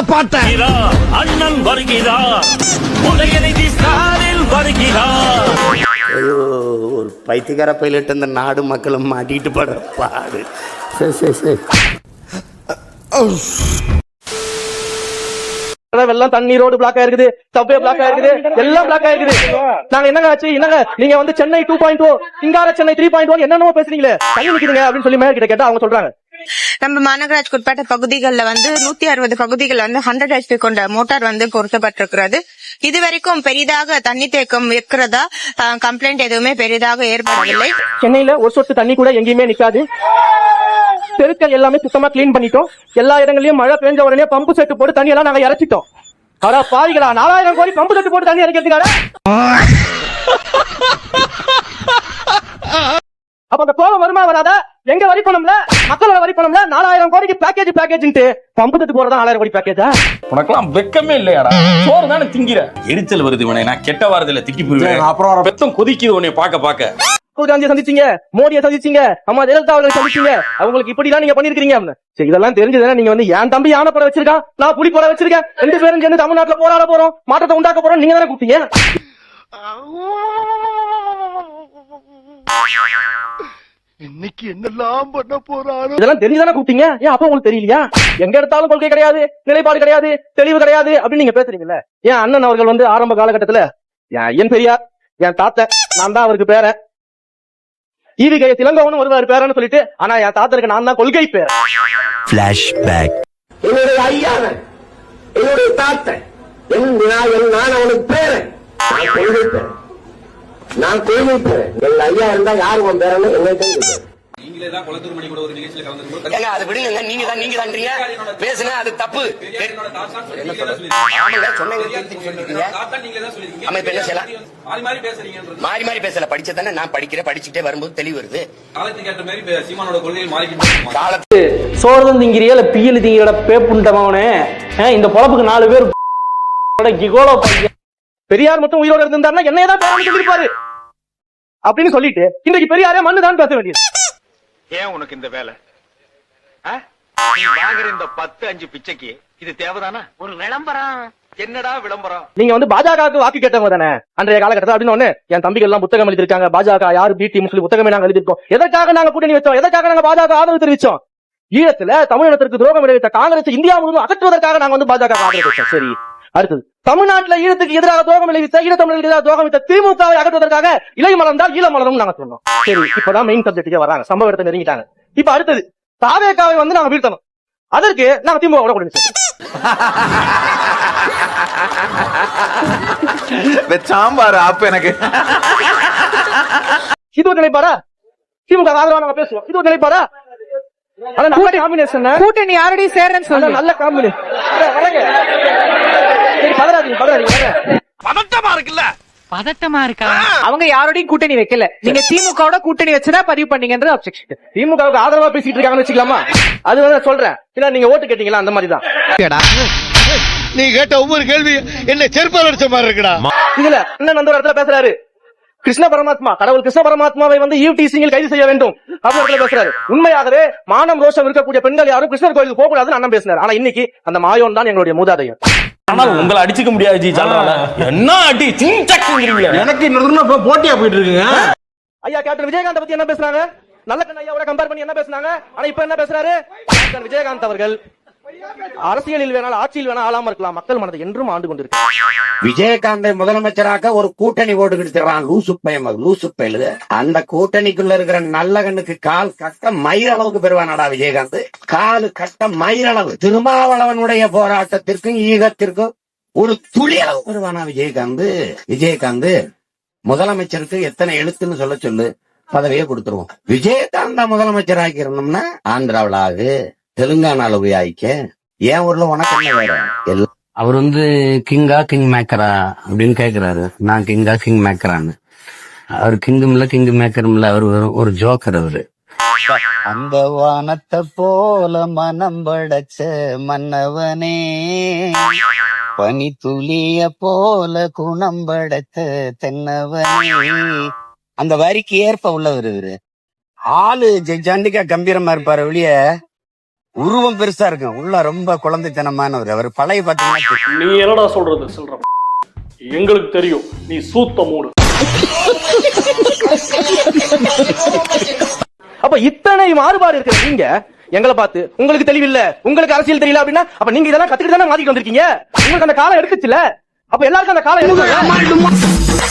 காப்பாத்த. அண்ணன் வருகிறார் உதயநிதி ஸ்டாலின் வருகிறார் ஒரு பைத்தியக்கார பைலட் இந்த நாடு மக்களும் மாட்டிட்டு படுற பாடு. சரி சரி சரி எல்லாம் தண்ணி ரோடு பிளாக் ஆயிருக்குது. சப்வே பிளாக் ஆயிருக்குது. எல்லாம் பிளாக் ஆயிருக்குது. நாங்க என்னங்க ஆச்சு? என்னங்க? நீங்க வந்து சென்னை டூ பாயிண்ட் ஓ சிங்கார சென்னை த்ரீ பாயிண்ட் ஒன் என்னென்னமோ பேசுறீங்களே தண்ணி நிக்குதுங்க அப்படின்னு சொல்லி மேல கிட்ட கேட்டா அவங்க சொல்றாங்க. நம்ம மாநகராட்சிக்கு உட்பட்ட பகுதிகளில் வந்து நூத்தி அறுபது பகுதிகள் வந்து ஹண்ட்ரட் ஹெச்பி கொண்ட மோட்டார் வந்து பொருத்தப்பட்டிருக்கிறது. இதுவரைக்கும் பெரிதாக தண்ணி தேக்கம் இருக்கிறதா? கம்ப்ளைண்ட் எதுவுமே பெரிதாக ஏற்படவில்லை. சென்னையில ஒரு சொட்டு தண்ணி கூட எங்கேயுமே நிக்காது. தெருக்கள் எல்லாமே சுத்தமா கிளீன் பண்ணிட்டோம். எல்லா இடங்களையும் மழை பெஞ்ச உடனே பம்பு செட்டு போட்டு தண்ணி எல்லாம் நாங்க இறச்சிட்டோம். ஆனா பாவிகளா நாலாயிரம் கோடி பம்பு செட்டு போட்டு தண்ணி இறக்கிறதுக்காக? அப்ப அந்த கோபம் வருமா வராதா? எங்க வரி பணம்ல? மக்களோட வரி பணம்ல? நாலாயிரம் கோடிக்கு பேக்கேஜ் பேக்கேஜ்ன்ட்டு பம்பு செட்டு போறதா நாலாயிரம் கோடி பேக்கேஜா உனக்கெல்லாம் வெக்கமே இல்லையாடா. சோறு தானே திங்கிற. எரிச்சல் வருது இவனை. நான் கெட்ட வாரத்துல திட்டி போயிருவேன் அப்புறம் பெத்தம் கொதிக்குது உன்னை பாக்க பாக்க ராகுல் காந்தியை சந்திச்சீங்க. மோடியை சந்திச்சீங்க. அம்மா ஜெயலலிதா அவர்களை சந்திச்சீங்க. அவங்களுக்கு இப்படிலாம் நீங்க பண்ணிருக்கீங்க அப்படின்னு. சரி இதெல்லாம் தெரிஞ்சதுன்னா நீங்க வந்து என் தம்பி யானை படம் வச்சிருக்கான். நான் புலி படம் வச்சிருக்கேன். ரெண்டு பேரும் சேர்ந்து தமிழ்நாட்டுல போராட போறோம். மாற்றத்தை உண்டாக்க போறோம் நீங்க தானே கூப்பிட்டீங்க? இன்னைக்கு என்னெல்லாம் பண்ண போறாரு இதெல்லாம் தெரிஞ்சுதானே கூப்பிட்டீங்க? ஏன் அப்ப உங்களுக்கு தெரியலையா? எங்க எடுத்தாலும் கொள்கை கிடையாது நிலைப்பாடு கிடையாது தெளிவு கிடையாது அப்படின்னு நீங்க பேசுறீங்கல்ல. என் அண்ணன் அவர்கள் வந்து ஆரம்ப காலகட்டத்துல என் ஐயன் பெரியார் என் தாத்தன் நான் தான் அவருக்கு பேரன். ஈவி கைய திலங்கவனும் வருவார் பேரன்னு சொல்லிட்டு ஆனா என் தாத்தருக்கு நான் தான் கொள்கை பேர் என்னுடைய ஐயாவன் என்னுடைய தாத்தன் என் நான் அவனுக்கு பேரன். நான் கொள்கை பேரன். நான் கொள்கை பேரன். எங்க ஐயா இருந்தா யாரு உன் பேரன்னு எங்க ஏங்க அது விடுங்க நீங்க தான் நீங்க தான்றீங்க. பேசுங்க அது தப்பு. என்ன சொல்றது? ஆமாங்க, சொன்னீங்க, திருப்பி சொல்லிருக்கீங்க. ஆமா, இப்ப என்ன செய்யலாம்? மாறி மாறி பேசல. படிச்ச தானே? நான் படிக்கிறேன் படிச்சுட்டே வரும்போது தெளிவு வருது. காலத்து சோறு திங்கிறியா பியல் திங்கிற பேப்புண்டவனே இந்த பொழப்புக்கு நாலு பேர் கிகோலோ பெரியார் மட்டும் உயிரோட இருந்திருந்தாருன்னா என்னைய தான் பேரன்னு சொல்லிருப்பாரு அப்படின்னு சொல்லிட்டு இன்றைக்கு பெரியாரே மண்ணு தான் பேச வேண்டியது. ஏன் உனக்கு இந்த வேலை? வாங்குற இந்த பத்து அஞ்சு பிச்சைக்கு இது தேவைதானா? ஒரு விளம்பரம். என்னடா விளம்பரம்? நீங்க வந்து பாஜகவுக்கு வாக்கு கேட்டவங்க தானே? அன்றைய காலகட்டத்தில் அப்படின்னு ஒண்ணு என் தம்பிகள் எல்லாம் புத்தகம் எழுதிருக்காங்க பாஜக யாரு? பி. டீம் சொல்லி புத்தகமே நாங்க எழுதிருக்கோம் எதற்காக நாங்க கூட்டணி வச்சோம்? எதற்காக நாங்க பாஜக ஆதரவு தெரிவிச்சோம்? ஈழத்துல தமிழினத்திற்கு துரோகம் விளைவித்த காங்கிரஸ் இந்தியா முழுவதும் அகற்றுவதற்காக நாங்க வந்து பாஜக ஆதரவு சரி. அடுத்தது தமிழ்நாட்டுல ஈழத்துக்கு எதிராக துரோகம் விளைவித்த ஈழத்தமிழர்களுக்கு எதிராக துரோகம் வித்த திமுகவை அகற்றுவதற்காக இலை மலர்ந்தால் ஈழ மலரும் நாங்க சொன்னோம் சரி இப்பதான் மெயின் சப்ஜெக்ட்டுக்கே வராங்க. சம்பவ இடத்தை நெருங்கிட்டாங்க. இப்ப அடுத்தது தாவேக்காவை வந்து நாங்க வீழ்த்தணும். அதற்கு நாங்க திமுக கூட சாம்பார் அப்ப எனக்கு. இது ஒரு நிலைப்பாடா? திமுக ஆதரவா நாங்க பேசுவோம். இது ஒரு நிலைப்பாடா? ஆனா நல்ல காம்பினேஷன் கூட்டணி யாரடி சேர்றேன்னு நல்ல நல்ல காம்பினேஷன் பதறாதீங்க. பதட்டமா இருக்குல்ல? பதட்டமா இருக்கா? அவங்க யாரோடையும் கூட்டணி வைக்கல. நீங்க திமுகவோட கூட்டணி வச்சுதான் பதிவு பண்ணீங்கன்றது அப்செக்ஷன் திமுகவுக்கு ஆதரவா பேசிட்டு இருக்காங்கன்னு வச்சுக்கலாமா? அது வந்து சொல்றேன். இல்ல நீங்க ஓட்டு கேட்டீங்களா? அந்த மாதிரி தான் நீ கேட்ட ஒவ்வொரு கேள்வி என்ன செருப்பால் அடிச்ச மாதிரி இருக்குடா. இதுல இன்னும் அந்த ஒரு இடத்துல பேசுறாரு. கிருஷ்ண பரமாத்மா கடவுள் கிருஷ்ண பரமாத்மாவை வந்து ஈவ்டீசிங்கில் கைது செய்ய வேண்டும். அப்படின்னு பேசுறாரு. உண்மையாகவே மானம் ரோஷம் இருக்கக்கூடிய பெண்கள் யாரும் கிருஷ்ணர் கோயிலுக்கு போக கூடாதுன்னு அண்ணன் பேசினார். ஆனா இன்னைக்கு அந்த மாயோன் தான் எங்களுடைய மூதாதையர். ஆனா உங்களை அடிச்சுக்க முடியாது ஜி சொல்றாங்க என்ன அடி? சிங்கிறீங்களா எனக்கு இன்னொரு போட்டியா போயிட்டு இருக்குங்க ஐயா கேப்டன் விஜயகாந்த் பத்தி என்ன பேசுறாங்க நல்ல கண்ண ஐயாவோட கம்பேர் பண்ணி என்ன பேசுனாங்க? ஆனா இப்ப என்ன பேசுறாரு? விஜயகாந்த் அவர்கள். அரசியலில் வேணால் ஆட்சியில் வேணால் ஆளாம இருக்கலாம். மக்கள் மனதை என்றும் ஆண்டு கொண்டிருக்கிறார். விஜயகாந்தை முதலமைச்சராக்க ஒரு கூட்டணி போட்டுக்கிட்டு லூசு பையன் லூசு அந்த கூட்டணிக்குள்ள இருக்கிற நல்ல கண்ணுக்கு கால் கட்ட மயிர் அளவுக்கு பெறுவானாடா விஜயகாந்த். காலு கட்ட மயிர் அளவு. திருமாவளவனுடைய போராட்டத்திற்கும் ஈகத்திற்கும் ஒரு துளி அளவு பெறுவானா விஜயகாந்த்? விஜயகாந்த் முதலமைச்சருக்கு எத்தனை எழுத்துன்னு சொல்ல சொல்லு. பதவியை கொடுத்துருவோம். விஜயகாந்தா முதலமைச்சர் ஆக்கிருந்தோம்னா ஆந்திராவில் ஆகு தெலுங்கானால போய் ஆயிக்க. ஏன் ஊர்ல உனக்கு என்ன வேற எல்லாம் அவர் வந்து கிங்கா கிங் மேக்கரா அப்படின்னு கேக்குறாரு. நான் கிங்கா கிங் மேக்கரான்னு அவர் கிங்கும் இல்ல கிங் மேக்கரும் இல்ல அவர் ஒரு- ஜோக்கர் அவரு. அந்த வானத்தை போல மனம் படைச்ச மன்னவனே பனி துளிய போல குணம் படைத்த தென்னவனே. அந்த வரிக்கு ஏற்ப உள்ளவர் இவரு. ஆளு ஜெ- ஜண்டிகா கம்பீரமா இருப்பாரு வெளிய உருவம் பெருசா இருக்கும் உள்ள ரொம்ப குழந்தைத்தனமானவர். அவர் பழைய பாத்தீங்கன்னா நீ என்னடா சொல்றது? சொல்ற. எங்களுக்கு தெரியும். நீ சூத்த மூடு. அப்ப இத்தனை மாறுபாடு இருக்கிற நீங்க எங்களை பார்த்து உங்களுக்கு தெளிவில்ல. உங்களுக்கு அரசியல் தெரியல அப்படின்னா அப்ப நீங்க இதெல்லாம் கத்துக்கிட்டு தானே மாத்திட்டு வந்திருக்கீங்க? உங்களுக்கு அந்த காலம் எடுத்துச்சுல? அப்ப எல்லாருக்கும் அந்த காலம் எடுத்து